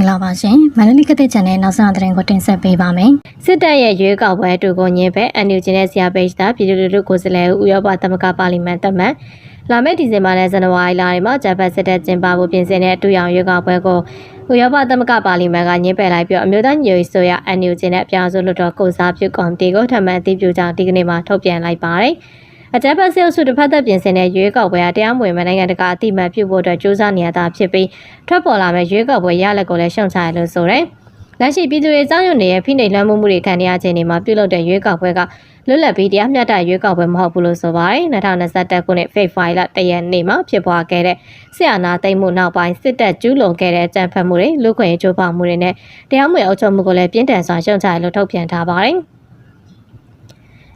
င်္ဂလာပါရှင်မန္တလေးကတဲ့ channel နောက်ဆုံးသတင်းကိုတင်ဆက်ပေးပါမယ်စစ်တပ်ရဲ့ရွေးကောက်ပွဲအတူကိုညင်းပဲအန်ယူဂျင်နဲ့ဆရာပိတ်တာပြည်သူလူထုကိုယ်စားလှယ်ဦးရောပသမဂပါလီမန်တက်မှန်လာမယ့်ဒီဇင်ဘာနဲ့ဇန်နဝါရီလတွေမှာဂျပန်စစ်တပ်ကျင်းပဖို့ပြင်ဆင်တဲ့အတူရောင်ရွေးကောက်ပွဲကိုဦးရောပသမဂပါလီမန်ကညင်းပယ်လိုက်ပြီးအမျိုးသားညွေဆိုရအန်ယူဂျင်နဲ့အပြောင်းအလဲလွှတ်တော်ကိုစားပြုကော်မတီကိုထပ်မံအတည်ပြုကြောင်းဒီကနေ့မှထုတ်ပြန်လိုက်ပါတယ် အကြမ်းဖက်ဆဲအုပ်စုတစ်ဖက်သက်ပြင်ဆင်တဲ့ရွေးကောက်ပွဲဟာတရားမဝင်မနိုင်ငံတကာအတိအမှတ်ပြုဖို့အတွက်စ조사နေရတာဖြစ်ပြီးထွက်ပေါ်လာမဲ့ရွေးကောက်ပွဲရလဒ်ကိုလည်းရှုံချရလို့ဆိုတယ်။လက်ရှိပြည်သူတွေစောင့်ရုံနေတဲ့ဖိနှိပ်လွှမ်းမိုးမှုတွေခံနေရခြင်းတွေမှာပြုလုပ်တဲ့ရွေးကောက်ပွဲကလွတ်လပ်ပြီးတရားမျှတရွေးကောက်ပွဲမဟုတ်ဘူးလို့ဆိုပါတယ်။2021ခုနှစ်ဖေဖော်ဝါရီလတရက်နေ့မှာဖြစ်ပွားခဲ့တဲ့ဆရာနာသိမ်းမှုနောက်ပိုင်းစစ်တပ်ကျူးလွန်ခဲ့တဲ့အကြမ်းဖက်မှုတွေလူခွင့်ရေးချိုးဖောက်မှုတွေနဲ့တရားမဝင်အုပ်ချုပ်မှုကိုလည်းပြင်းထန်စွာရှုံချရလို့ထုတ်ပြန်ထားပါတယ်။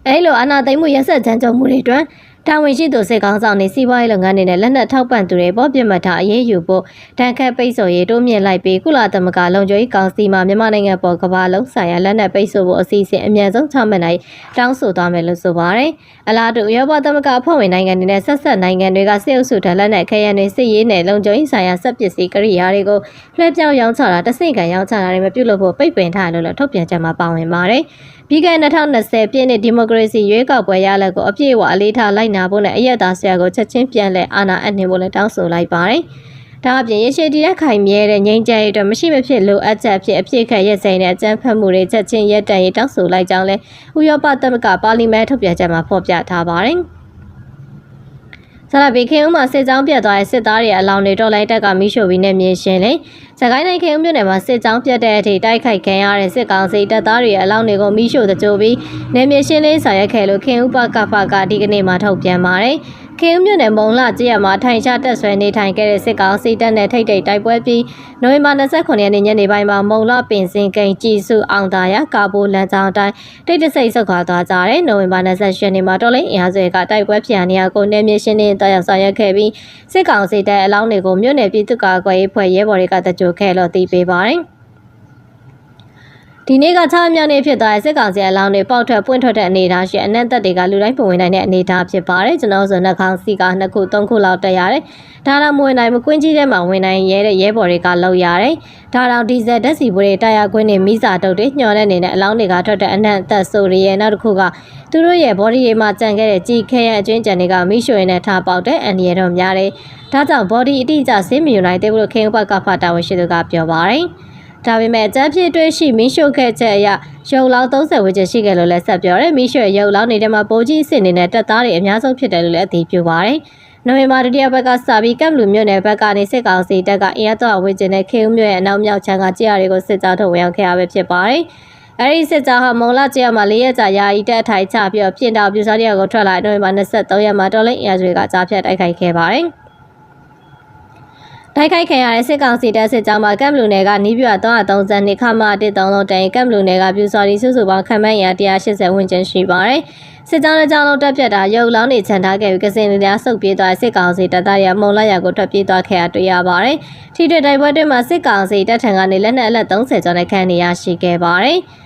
အဲလိုအာဏာသိမ်းမှုရက်ဆက်ကြမ်းကြုတ်မှုတွေအတွက်တာဝန်ရှိသူစစ်ကောင်းဆောင်နေစီးပွားရေးလုပ်ငန်းတွေနဲ့လက်နက်ထောက်ပံ့သူတွေပေါ်ပြစ်မှတ်ထားအရေးယူဖို့တန်ခတ်ပိတ်ဆို့ရေးတိုးမြင့်လိုက်ပြီးကုလသမဂ္ဂလုံခြုံရေးကောင်စီမှမြန်မာနိုင်ငံပေါ်ကမ္ဘာလုံးဆိုင်ရာလက်နက်ပိတ်ဆို့ဖို့အစီအစဉ်အမြန်ဆုံးချမှတ်နိုင်တောင်းဆိုသွားမယ်လို့ဆိုပါတယ်။အလားတူဥရောပသမဂ္ဂအဖွဲ့ဝင်နိုင်ငံတွေနဲ့ဆက်ဆက်နိုင်ငံတွေကစစ်အုပ်စုထလက်နက်ခဲယမ်းတွေစစ်ရေးနဲ့လုံခြုံရေးဆိုင်ရာစက်ပစ္စည်းကိရိယာတွေကိုလွှဲပြောင်းရောင်းချတာတဆင့်ခံရောင်းချတာတွေမပြုလုပ်ဖို့ပိတ်ပင်ထားတယ်လို့လည်းထုတ်ပြန်ချက်မှာပါဝင်ပါတယ်။ပြီးခဲ့2020ပြည့်နှစ်ဒီမိုကရေစီရွေးကောက်ပွဲရလဒ်ကိုအပြည့်အဝအလေးထားလိုက်နာဖို့နဲ့အရက်သားဆရာကိုချက်ချင်းပြန်လည်အာဏာအပ်နှင်းဖို့လည်းတောင်းဆိုလိုက်ပါတယ်။ဒါအပြင်ရရှိတည်တဲ့ခိုင်မြဲတဲ့ငြိမ်းချမ်းရေးအတွက်မရှိမဖြစ်လိုအပ်ချက်ဖြစ်အပြည့်ခက်ရက်စိန်တဲ့အကြမ်းဖက်မှုတွေချက်ချင်းရပ်တန့်ရေးတောင်းဆိုလိုက်ကြောင်းလည်းဥရောပသမဂ္ဂပါလီမန်ထုတ်ပြန်ချက်မှာဖော်ပြထားပါတယ်။ ဆရာဘေခင်ဦးမှာစစ်ကြောင်းပြတ်သွားတဲ့စစ်သားတွေအလောင်းတွေတော်လိုင်းတက်ကမိရှို့ပြီးနဲ့မြင်ရှင်လေစကိုင်းတိုင်းခင်ဦးမြို့နယ်မှာစစ်ကြောင်းပြတ်တဲ့အထိတိုက်ခိုက်ခံရတဲ့စစ်ကောင်စီတပ်သားတွေအလောင်းတွေကိုမိရှို့တကြိုပြီးနယ်မြေရှင်းလင်းဆောင်ရွက်ခဲ့လို့ခင်ဦးပကဖကဒီကနေ့မှထုတ်ပြန်ပါတယ်ခင်ဦးမြို့နယ်မုံလာကျေးရွာမှာထိုင်ချတက်ဆွဲနေထိုင်ခဲ့တဲ့စစ်ကောင်စီတပ်နဲ့ထိတ်ထိတ်တိုက်ပွဲပြီးနိုဝင်ဘာ29ရက်နေ့ညနေပိုင်းမှာမုံလာပင်စင်ကိန်ကြည်စုအောင်သာရကာဘိုလန်ချောင်းတိုင်းတိတ်တဆိတ်ဆုတ်ခွာသွားကြတဲ့နိုဝင်ဘာ28ရက်နေ့မှာတော်လိုင်းအင်အားစုကတိုက်ပွဲဖြစ်နေရကိုနယ်မြေရှင်းလင်းတရားဆောင်ရွက်ခဲ့ပြီးစစ်ကောင်စီတပ်အလောင်းတွေကိုမြို့နယ်ပြည်သူ့ကာကွယ်ရေးဖွဲ့ရဲဘော်တွေကတကြိုခဲ့လို့သိပေးပါတယ်။ ဒီနေ့က6မြောက်နေ့ဖြစ်သွားတဲ့စစ်ကောင်စီအလောင်းတွေပေါက်ထွက်ပွင့်ထွက်တဲ့အနေအထားရှိအနက်သက်တွေကလူတိုင်းပုံဝင်နိုင်တဲ့အနေအထားဖြစ်ပါတယ်ကျွန်တော်ဆိုနှာခေါင်းစီကနှစ်ခုသုံးခုလောက်တက်ရတယ်ဒါတော့မဝင်နိုင်မကွင်းကြီးထဲမှာဝင်နိုင်ရဲတဲ့ရဲဘော်တွေကလောက်ရတယ်ဒါတော့ဒီဇယ်ဓာတ်စီဘူးတွေတာယာကွင်းတွေမိစာတုပ်တွေညှော်တဲ့အနေနဲ့အလောင်းတွေကထွက်တဲ့အနက်သက်ဆိုတွေရဲ့နောက်တစ်ခုကသူတို့ရဲ့ body တွေမှာကြံခဲ့တဲ့ကြည်ခဲရဲ့အကျွင်းကြံတွေကမိရှုရင်နဲ့ထားပေါက်တဲ့အန်ဒီရတော့များတယ်ဒါကြောင့် body အတိအကျဆင်းမယူနိုင်သေးဘူးလို့ခင်ဥပကဖတာဝန်ရှိသူကပြောပါတယ် ဒါပေမဲ့အကြမ်းဖြစ်တွေ့ရှိမင်းရှို့ခဲ့ချက်အရရုပ်လောင်း30ဝန်းကျင်ရှိခဲ့လို့လည်းဆက်ပြောတယ်မင်းရှို့ရဲ့ရုပ်လောင်းနေတဲ့မှာပိုကြီးအစ်စ်နေနဲ့တက်သားတွေအများဆုံးဖြစ်တယ်လို့လည်းအတည်ပြုပါတယ်နိုဝင်ဘာဒုတိယဘက်ကစပြီးကပ်လူမြို့နယ်ဘက်ကနေစစ်ကောင်စီတပ်ကအင်အားတော်ဝန်းကျင်နဲ့ခေဦးမြို့ရဲ့အနောက်မြောက်ခြမ်းကကြေးရီကိုစစ်ကြောထုတ်ဝင်ရောက်ခဲ့ရပဲဖြစ်ပါတယ်အဲဒီစစ်ကြောဟာမုံလာကျရမှာ၄ရက်ကြာယာယီတက်ထိုင်ချပြီးတော့ပြင်တော်ပြူစောတရကိုထွက်လာနိုဝင်ဘာ23ရက်မှာတော်လိုင်းအရာတွေကကြားဖြတ်တိုက်ခိုက်ခဲ့ပါတယ်။ တိုက်ခိုက်ခံရတဲ့စစ်ကောင်စီတပ်စစ်ကြောင်းမှာကမ်ဘလူနယ်ကနီးပြ332ခမ130လုံးတိုင်ကမ်ဘလူနယ်ကပြူစော်ရီစုစုပေါင်းခန့်မှန်းရ180ဝန်းကျင်ရှိပါတယ်။စစ်ကြောင်းတစ်ကြောင်းလုံးတက်ပြတ်တာရုပ်လောင်းတွေခြံထားခဲ့ပြီးကစင်တွေများဆုတ်ပြေးသွားစစ်ကောင်စီတပ်သားရမုံလက်ရကိုထွက်ပြေးသွားခဲ့ရတွေ့ရပါတယ်။ထိတွေ့တိုက်ပွဲတွင်မှာစစ်ကောင်စီတပ်ထံကနေလက်နက်အလက်30ကျော်နဲ့ခန့်နေရရှိခဲ့ပါတယ်။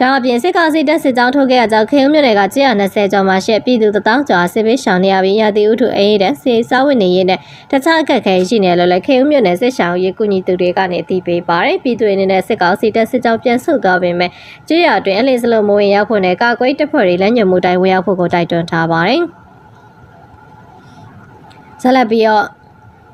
ဒါအပြင်စစ်ကောင်စီတပ်စစ်ကြောင်းထုတ်ခဲ့ရကြောင်းခေုံမြို့နယ်က120ကျော်မှာရှက်ပြည်သူတောင်းကျော်စစ်ပေးရှောင်နေရပြီးရတီဥထုအေးတဲ့စေစားဝတ်နေရေးနဲ့တခြားအခက်အခဲရှိနေလို့လည်းခေုံမြို့နယ်စစ်ရှောင်ရေးကုညီသူတွေကနေအသိပေးပါတယ်ပြည်သူတွေအနေနဲ့စစ်ကောင်စီတပ်စစ်ကြောင်းပြန်ဆုတ်သွားပေမဲ့ကြေးရအတွင်းအလင်းစလုံးမိုးဝင်ရောက်ဖို့နဲ့ကာကွယ်တပ်ဖွဲ့တွေလက်ညှိုးမှုတိုင်းဝေရောက်ဖို့ကိုတိုက်တွန်းထားပါတယ်ဆက်လက်ပြီးတော့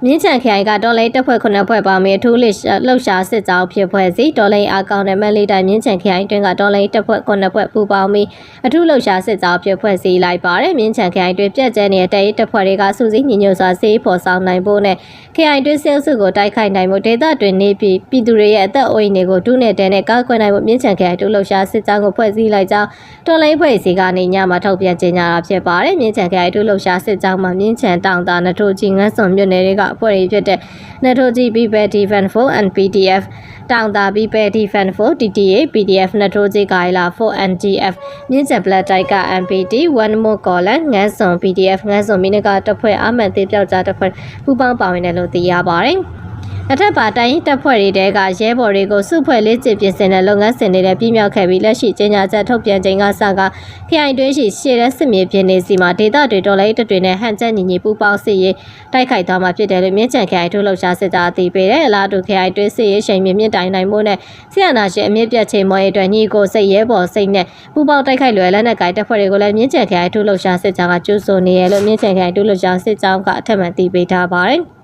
မြင်းချန်ခရိုင်ကတော်လိန်တပ်ဖွဲ့ခုနှစ်ဖွဲ့ပါမီအထူးလလှုပ်ရှားစစ်ကြောင်းဖြစ်ဖွဲ့စီတော်လိန်အကောင့်နဲ့မန်လေးတိုင်းမြင်းချန်ခရိုင်တွင်ကတော်လိန်တပ်ဖွဲ့ခုနှစ်ဖွဲ့ပူးပေါင်းပြီးအထူးလှုပ်ရှားစစ်ကြောင်းဖြစ်ဖွဲ့စီလိုက်ပါတယ်မြင်းချန်ခရိုင်တွင်ပြက်ကျဲနေတဲ့တပ်တပ်ဖွဲ့တွေကစူးစီးညီညွတ်စွာစေးဖော်ဆောင်နိုင်ဖို့နဲ့ခရိုင်တွင်ဆဲစုကိုတိုက်ခိုက်နိုင်မှုဒေသတွင်နေပြီးပြည်သူတွေရဲ့အသက်အိုးအိမ်တွေကိုဒုနဲ့တဲနဲ့ကာကွယ်နိုင်မှုမြင်းချန်ခရိုင်တူလှုပ်ရှားစစ်ကြောင်းကိုဖွဲ့စည်းလိုက်ကြောင်းတော်လိန်ဖွဲ့စီကနေညမှာထုတ်ပြန်ကြေညာတာဖြစ်ပါတယ်မြင်းချန်ခရိုင်တူလှုပ်ရှားစစ်ကြောင်းမှာမြင်းချန်တောင်တာနထိုးကြီးငန်းစွန်မြို့နယ်တွေကအဖွဲ့တွေဖြစ်တဲ့နထိုဂျီ People Defense for and PDF တောင်တာ People Defense for TTA PDF နထိုဂျီဂိုင်လာ for NGF မြင်းချက် Black Tiger MPT One More Column ငန်းစွန် PDF ငန်းစွန်မိနကတပ်ဖွဲ့အမှန်သေးပြောက်ကြားတပ်ဖွဲ့ပူးပေါင်းပါဝင်တယ်လို့သိရပါတယ်။ဒ အထက်ပါတိုင်းရင်တပ်ဖွဲ့တွေတဲကရဲဘော်တွေကိုစုဖွဲ့လေးကျစ်ပြင်ဆင်တဲ့လုပ်ငန်းစဉ်တွေနဲ့ပြည်မြောက်ခဲ့ပြီးလက်ရှိကျင်းညာချက်ထုတ်ပြန်ချိန်ကစကခရိုင်တွင်းရှိရှေ့တဲ့စစ်မြေပြင်နေစီမှာဒေသတွေတော်လိုက်တပ်တွေနဲ့ဟန်ချက်ညီညီပူးပေါင်းစစ်ရေးတိုက်ခိုက်သွားမှာဖြစ်တယ်လို့မြင်းချန်ခရိုင်ထုတ်လှုပ်ရှားစစ်သားအသိပေးတယ်။အလားတူခရိုင်တွင်းစစ်ရေးချိန်မြင့်မြင့်တိုင်နိုင်မှုနဲ့ဆရာနာရှင်အမြင့်ပြတ်ချိန်မော်ရေးအတွက်ညီကိုစိတ်ရဲဘော်စိတ်နဲ့ပူးပေါင်းတိုက်ခိုက်လွယ်လက်နက်ကိုင်တပ်ဖွဲ့တွေကိုလည်းမြင်းချန်ခရိုင်ထုတ်လှုပ်ရှားစစ်ကြောင်းကကျူးဆိုနေရလို့မြင်းချန်ခရိုင်ထုတ်လှုပ်ရှားစစ်ကြောင်းကအထက်မှန်သိပေးထားပါတယ်။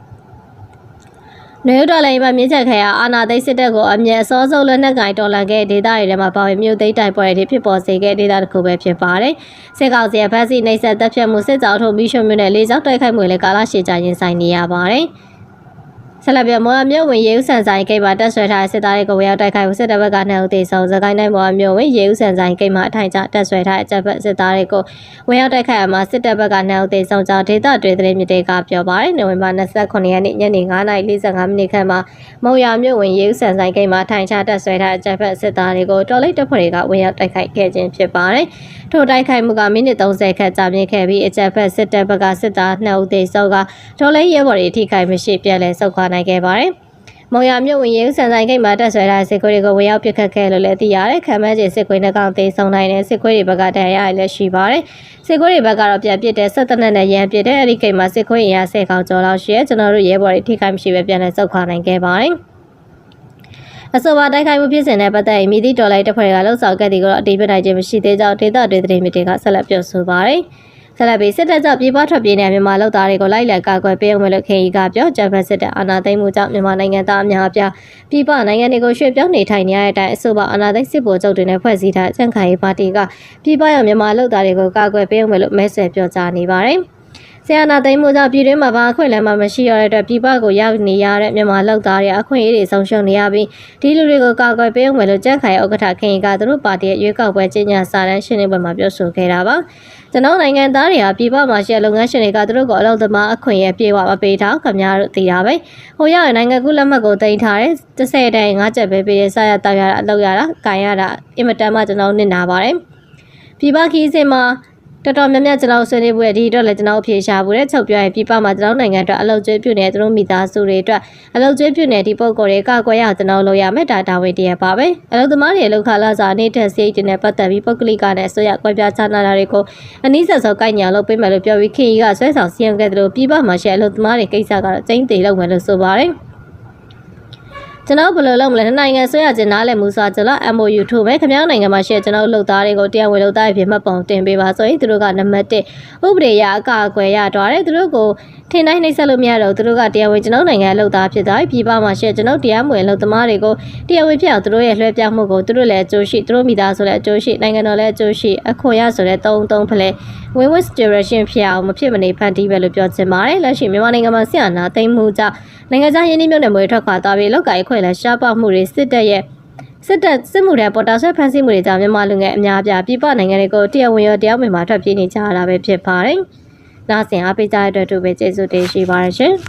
နေဦးတော်လည်းမှာမြင့်ချက်ခဲရအာနာသိန်းစစ်တပ်ကိုအမြဲအစောဆုံးလက်နက်ကင်တော်လှန်ခဲ့ဒေသတွေထဲမှာပါဝင်မြို့သိမ်းတိုင်ပွဲတွေဖြစ်ပေါ်စေခဲ့ဒေသတစ်ခုပဲဖြစ်ပါတယ်။စစ်ကောင်စီရဲ့ဖက်စီနှိပ်စက်တပ်ဖြတ်မှုစစ်ကြောင်းထုတ်ပြီးရှုံမြို့နယ်လေးကြောက်တိုက်ခိုက်မှုလည်းကာလရှည်ကြာရင်ဆိုင်နေရပါတယ်။ ဆက်လက်ပြမော်အမြို့ဝင်ရေဦးဆန်ဆိုင်ကိတ်မှာတက်ဆွဲထားတဲ့စစ်သားတွေကိုဝေရောက်တိုက်ခိုက်မှုစစ်တပ်ဘက်ကနှောက်သေးဆုံးစကိုင်းတိုင်းမော်အမြို့ဝင်ရေဦးဆန်ဆိုင်ကိတ်မှာအထိုင်ကျတက်ဆွဲထားတဲ့အကြပ်ဖက်စစ်သားတွေကိုဝေရောက်တိုက်ခိုက်ရမှာစစ်တပ်ဘက်ကနှောက်သေးဆုံးကြောင့်ဒေသတွေသတင်းမြစ်တွေကပြောပါတယ်။နိုဝင်ဘာ29ရက်နေ့ညနေ9:45မိနစ်ခန့်မှာမော်ရမြို့ဝင်ရေဦးဆန်ဆိုင်ကိတ်မှာအထိုင်ကျတက်ဆွဲထားတဲ့အကြပ်ဖက်စစ်သားတွေကိုတော်လိတ်တပ်ဖွဲ့တွေကဝေရောက်တိုက်ခိုက်ခဲ့ခြင်းဖြစ်ပါတယ်။ထိုတိုက်ခိုက်မှုကမိနစ်30ခန့်ကြာမြင့်ခဲ့ပြီးအကြပ်ဖက်စစ်တပ်ဘက်ကစစ်သား2ဦးသေဆုံးကတော်လိတ်ရဲဘော်တွေထိခိုက်မရှိပြန်လည်ဆုတ်ခွာနိုင်ခဲ့ပါတယ်။မောင်ရမြို့ဝင်ရေးဆန်ဆိုင်ကိတ်မှာတက်ဆွဲထားတဲ့စစ်ခွေးတွေကိုဝင်ရောက်ပစ်ခတ်ခဲ့လို့လည်းသိရတယ်။ခံမန်းကျစစ်ခွေးနှကောင်သေးဆုံးနိုင်တဲ့စစ်ခွေးတွေဘက်ကတရားရလည်းရှိပါတယ်။စစ်ခွေးတွေဘက်ကတော့ပြန်ပစ်တဲ့ဆက်တနက်နဲ့ရန်ပစ်တဲ့အဲ့ဒီကိတ်မှာစစ်ခွေးအင်အားဆယ်ကောင်ကျော်လောက်ရှိရဲကျွန်တော်တို့ရဲဘော်တွေထိခိုက်မရှိပဲပြန်လည်ဆုတ်ခွာနိုင်ခဲ့ပါတယ်။အဆိုပါတိုက်ခိုက်မှုဖြစ်စဉ်နဲ့ပတ်သက်ရင်မိသည့်တော်လိုက်တပ်ဖွဲ့ကလှုပ်ဆောင်ခဲ့သည်ကိုတော့အတိအပြနိုင်ခြင်းမရှိသေးကြောင်းဒေသတွေသတင်းမြစ်တွေကဆက်လက်ပြောဆိုပါတယ်။ ဆက်လက်ပြီးစစ်တပ်ကြောင့်ပြည်ပထွက်ပြေးနေတဲ့မြန်မာလူသားတွေကိုလိုက်လံကာကွယ်ပေးအောင်မလို့ခင်ကြီးကပြောဂျပန်စစ်တပ်အာဏာသိမ်းမှုကြောင့်မြန်မာနိုင်ငံသားအများအပြားပြည်ပနိုင်ငံတွေကိုရွှေ့ပြောင်းနေထိုင်နေရတဲ့အတိုင်းအဆိုပါအာဏာသိမ်းစစ်ဗိုလ်ချုပ်တွေနဲ့ဖွဲ့စည်းထားကြံ့ခိုင်ရေးပါတီကပြည်ပရောက်မြန်မာလူသားတွေကိုကာကွယ်ပေးအောင်မလို့မဲဆွယ်ပြောကြားနေပါတယ်။ ဆရာနာသိမ်းမှုကြောင့်ပြည်တွင်းမှာဘာအခွင့်အလမ်းမှမရှိရတဲ့အတွက်ပြည်ပကိုရောက်နေရတဲ့မြန်မာလောက်သားတွေအခွင့်အရေးတွေဆုံးရှုံးနေရပြီးဒီလူတွေကိုကာကွယ်ပေးအောင်မယ်လို့ကြက်ခိုင်ဥက္ကဋ္ဌခင်ကသူတို့ပါတီရဲ့ရွေးကောက်ပွဲကြီးညာစာတမ်းရှင်းလင်းပွဲမှာပြောဆိုခဲ့တာပါကျွန်တော်နိုင်ငံသားတွေဟာပြည်ပမှာရှိတဲ့လုပ်ငန်းရှင်တွေကသူတို့ကိုအလုပ်သမားအခွင့်အရေးပြေဝမပေးထားခင်ဗျားတို့သိတာပဲဟိုရောက်ရင်နိုင်ငံကူးလက်မှတ်ကိုတင်ထားတယ်30တိုင်5ချက်ပဲပေးရစရတောက်ရတာအလုပ်ရတာကန်ရတာအင်မတန်မှကျွန်တော်နစ်နာပါတယ်ပြည်ပခီးစင်မှာ တော်တော်များများကျွန်တော်ဆွေးနွေးပွဲဒီအတွက်လည်းကျွန်တော်အဖြေရှာဖို့တဲ့ချုပ်ပြောရင်ပြပမှာကျွန်တော်နိုင်ငံအတွက်အလုပ်ကျွေးပြုနေသူတို့မိသားစုတွေအတွက်အလုပ်ကျွေးပြုနေဒီပုံကိုယ်တွေကကွယ်ရကျွန်တော်လုပ်ရမယ်ဒါတာဝန်တရပါပဲအလုပ်သမားတွေလောက်ခလာစာအနေနဲ့စိတ်တင်နဲ့ပတ်သက်ပြီးပုဂ္ဂလိကနဲ့ဆွေးရကွဲပြားခြားနာတာတွေကိုအနည်းဆက်ဆုံးကိုက်ညာလုပ်ပေးမယ်လို့ပြောပြီးခင်ကြီးကဆွဲဆောင်စီရင်ခဲ့တယ်လို့ပြပမှာရှိအလုပ်သမားတွေကိစ္စကတော့ကျင်းသေးလုပ်မယ်လို့ဆိုပါတယ် ကျွန်တော်ဘယ်လိုလုပ်မလဲနိုင်ငံဆွေးရခြင်းနားလည်မှုဆိုကျွန်တော် MOU ထိုးမယ်ခင်ဗျားနိုင်ငံမှာရှိကျွန်တော်လှုပ်သားတွေကိုတရားဝင်လှုပ်သားအဖြစ်မှတ်ပုံတင်ပေးပါဆိုရင်သူတို့ကနံပါတ်1ဥပဒေရအကာအကွယ်ရတော့တယ်သူတို့ကိုထင်တိုင်းနှိမ့်ဆက်လို့မရတော့သူတို့ကတရားဝင်ကျွန်တော်နိုင်ငံလှုပ်သားဖြစ်သွားပြီပြည်ပမှာရှိကျွန်တော်တရားမဝင်လှုပ်သမားတွေကိုတရားဝင်ဖြစ်အောင်သူတို့ရဲ့လွှဲပြောင်းမှုကိုသူတို့လည်းအကျိုးရှိသူတို့မိသားစုလည်းအကျိုးရှိနိုင်ငံတော်လည်းအကျိုးရှိအခွင့်ရဆိုတဲ့သုံးသုံးဖလဲ win win situation ဖြစ်အောင်မဖြစ်မနေဖန်တီးပဲလို့ပြောချင်ပါတယ်လက်ရှိမြန်မာနိုင်ငံမှာဆရာနာသိမ်းမှုကြောင့်နိုင်ငံခြားယင်းနှိမ့်မြုပ်နယ်မွေထွက်ခွာသွားပြီးလောက်ကိုင်ခွင့်လည်းရှားပမှုတွေစစ်တပ်ရဲ့စစ်တပ်စစ်မှုထမ်းပေါ်တာဆွဲဖန်ဆီးမှုတွေကြောင့်မြန်မာလူငယ်အများအပြားပြည်ပနိုင်ငံတွေကိုတရားဝင်ရောတရားဝင်မှာထွက်ပြေးနေကြရတာပဲဖြစ်ပါတယ်။ နားဆင်အားပေးကြတဲ့အတွက်တူပဲကျေးဇူးတင်ရှိပါတယ်ရှင်။